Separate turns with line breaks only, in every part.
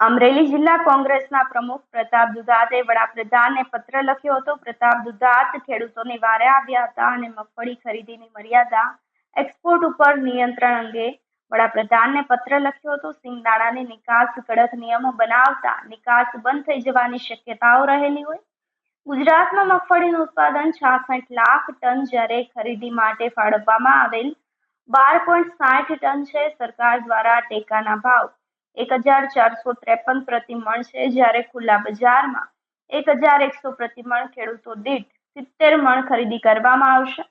અમરેલી જિલ્લા કોંગ્રેસના પ્રમુખ પ્રતાપ દુધાતે વડાપ્રધાનને પત્ર લખ્યો હતો. પ્રતાપ દુધાત ખેડૂતોને વારે આવ્યા હતા અને મગફળી ખરીદીની મર્યાદા એક્સપોર્ટ ઉપર નિયંત્રણ અંગે વડાપ્રધાનને પત્ર લખ્યો હતો. સિંગદાણાની નિકાસ કડક નિયમો બનાવતા નિકાસ બંધ થઈ જવાની શક્યતાઓ રહેલી હોય. ગુજરાતમાં મગફળીનું ઉત્પાદન છાસઠ લાખ ટન જ્યારે ખરીદી માટે ફાળવવામાં આવેલ બાર પોઈન્ટ સાઠ ટન છે. સરકાર દ્વારા ટેકાના ભાવ એક હજાર ચારસો ત્રેપન પ્રતિમણ છે જ્યારે ખુલ્લા બજારમાં એક હજાર એકસો પ્રતિમણ ખેડૂતો દીઠ સિત્તેર મણ ખરીદી કરવામાં આવશે.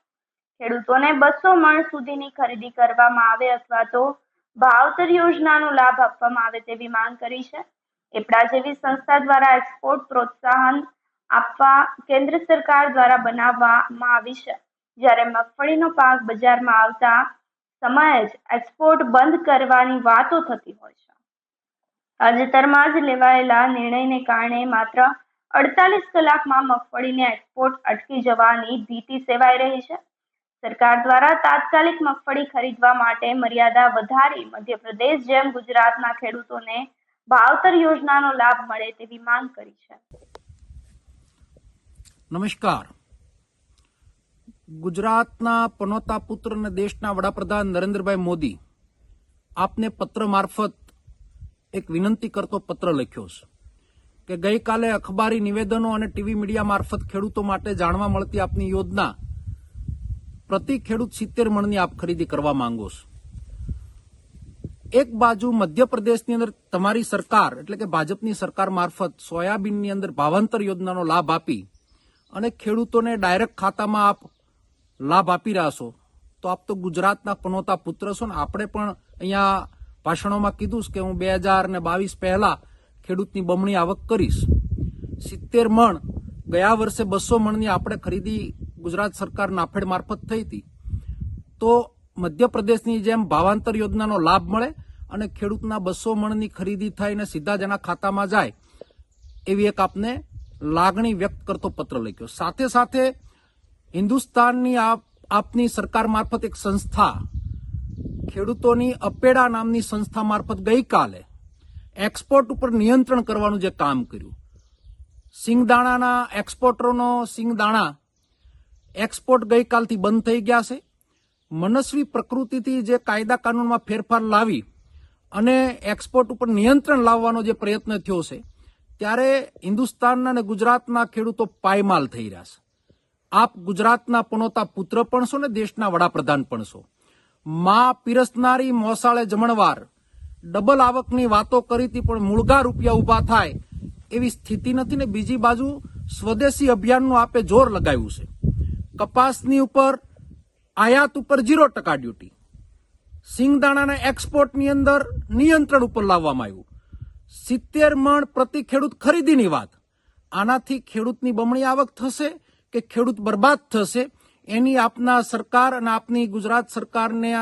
ખેડૂતોને બસો મણ સુધીની ખરીદી કરવામાં આવે અથવા તો ભાવતર યોજનાનો લાભ આપવામાં આવે તેવી માંગ કરી છે. એપડા જેવી સંસ્થા દ્વારા એક્સપોર્ટ પ્રોત્સાહન આપવા કેન્દ્ર સરકાર દ્વારા બનાવવામાં આવી છે. જ્યારે મગફળીનો પાક બજારમાં આવતા સમયે જ એક્સપોર્ટ બંધ કરવાની વાતો થતી હોય છે. તાજેતરમાં જ લેવાયેલા નિર્ણયને કારણે માત્ર અડતાલીસ કલાકમાં મગફળીને એક્સપોર્ટ અટકી જવાની ભીતિ સેવાઈ રહી છે. સરકાર દ્વારા તાત્કાલિક મગફળી ખરીદવા માટે મર્યાદા વધારી મધ્યપ્રદેશ જેમ ગુજરાતના ખેડૂતોને ભાવતર યોજનાનો લાભ મળે તેવી માંગ કરી છે.
નમસ્કાર. ગુજરાતના પનોતા પુત્ર અને દેશના વડાપ્રધાન નરેન્દ્રભાઈ મોદી આપને પત્ર મારફત એક વિનંતી કરતો પત્ર લખ્યો છે કે ગઈકાલે અખબારી નિવેદનો અને ટીવી મીડિયા મારફત ખેડૂતો માટે જાણવા મળતી આપની યોજના પ્રતિ ખેડૂત સિત્તેર મણની આપ ખરીદી કરવા માંગો છો. એક બાજુ મધ્યપ્રદેશની અંદર તમારી સરકાર, એટલે કે ભાજપની સરકાર મારફત સોયાબીનની અંદર ભાવાંતર યોજનાનો લાભ આપી અને ખેડૂતોને ડાયરેક્ટ ખાતામાં આપ લાભ આપી રહ્યા છો, તો આપ તો ગુજરાતના પનોતા પુત્ર છો ને, આપણે પણ અહીંયા ભાષણોમાં કીધું કે હું બે હજાર ને બાવીસ પહેલા ખેડૂતની બમણી આવક કરીશ. સિત્તેર મણ ગયા વર્ષે બસો મણની આપણે ખરીદી ગુજરાત સરકાર નાફેડ મારફત થઈ હતી. તો મધ્યપ્રદેશની જેમ ભાવાંતર યોજનાનો લાભ મળે અને ખેડૂતના બસો મણની ખરીદી થઈને સીધા જ ખાતામાં જાય, એવી એક આપને લાગણી વ્યક્ત કરતો પત્ર લખ્યો. સાથે સાથે હિન્દુસ્તાનની આપ આપની સરકાર મારફત એક સંસ્થા ખેડૂતોની અપેડા નામની સંસ્થા મારફત ગઈકાલે એક્સપોર્ટ ઉપર નિયંત્રણ કરવાનું જે કામ કર્યું. સિંગદાણાના એક્સપોર્ટરોનો સિંગદાણા એક્સપોર્ટ ગઈકાલથી બંધ થઈ ગયા છે. મનસ્વી પ્રકૃતિથી જે કાયદા કાનૂનમાં ફેરફાર લાવી અને એક્સપોર્ટ ઉપર નિયંત્રણ લાવવાનો જે પ્રયત્ન થયો છે, ત્યારે હિન્દુસ્તાનના અને ગુજરાતના ખેડૂતો પાયમાલ થઈ રહ્યા છે. આપ ગુજરાતના પનોતા પુત્ર પણ છો ને દેશના વડાપ્રધાન પણ છો? માં પીરસનારી મોસાળે જમણવાર ડબલ આવકની વાતો કરી હતી પણ મૂળગા રૂપિયા ઊભા થાય એવી સ્થિતિ નથી ને બીજી બાજુ સ્વદેશી અભિયાનનું આપે જોર લગાવ્યું છે. કપાસની ઉપર આયાત ઉપર ઝીરો ટકા ડ્યુટી. સિંગદાણાના એક્સપોર્ટની અંદર નિયંત્રણ ઉપર લાવવામાં આવ્યું. સિત્તેર મણ પ્રતિ ખેડૂત ખરીદીની વાત. આનાથી ખેડૂતની બમણી આવક થશે કે ખેડૂત બરબાદ થશે એની આપના સરકાર અને આપની ગુજરાત સરકારને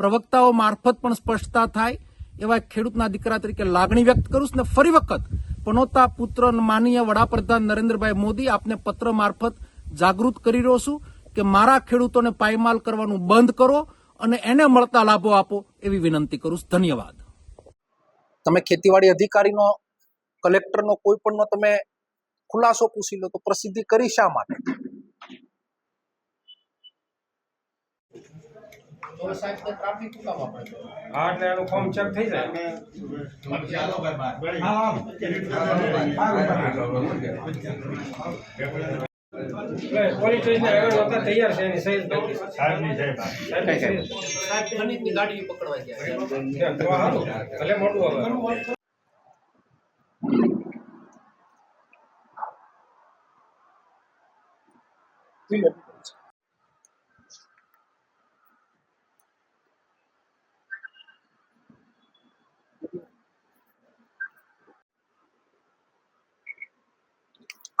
પ્રવક્તાઓ મારફત પણ સ્પષ્ટતા થાય એવા ખેડૂતના દીકરા તરીકે લાગણી વ્યક્ત કરું છું. ફરી વખત પનોતા પુત્ર માનીય વડાપ્રધાન નરેન્દ્રભાઈ મોદી આપને પત્ર મારફત જાગૃત કરી રહ્યો છું કે મારા ખેડૂતોને પાયમાલ કરવાનું બંધ કરો અને એને મળતા લાભો આપો એવી વિનંતી કરું છું. ધન્યવાદ.
તમે ખેતીવાડી અધિકારીનો, કલેક્ટરનો કોઈ પણનો તમે ખુલાસો પૂછી લો તો પ્રસિદ્ધિ કરી શા માટે?
હા એટલે એનું ફોર્મ ચેક થઈ જાય એટલે પોલીસ સ્ટેશન આગળ વખત તૈયાર છે એની સહી જ બાકી છે. સાહેબની સહી. સાહેબની
ગાડી પકડવા ગયા.
તો. ભલે મોટું હવે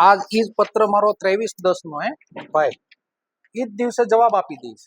આજ ઈ પત્ર મારો ત્રેવીસ દસ નો હે, ભાઈ. ઈ જ દિવસે જવાબ આપી દઈશ.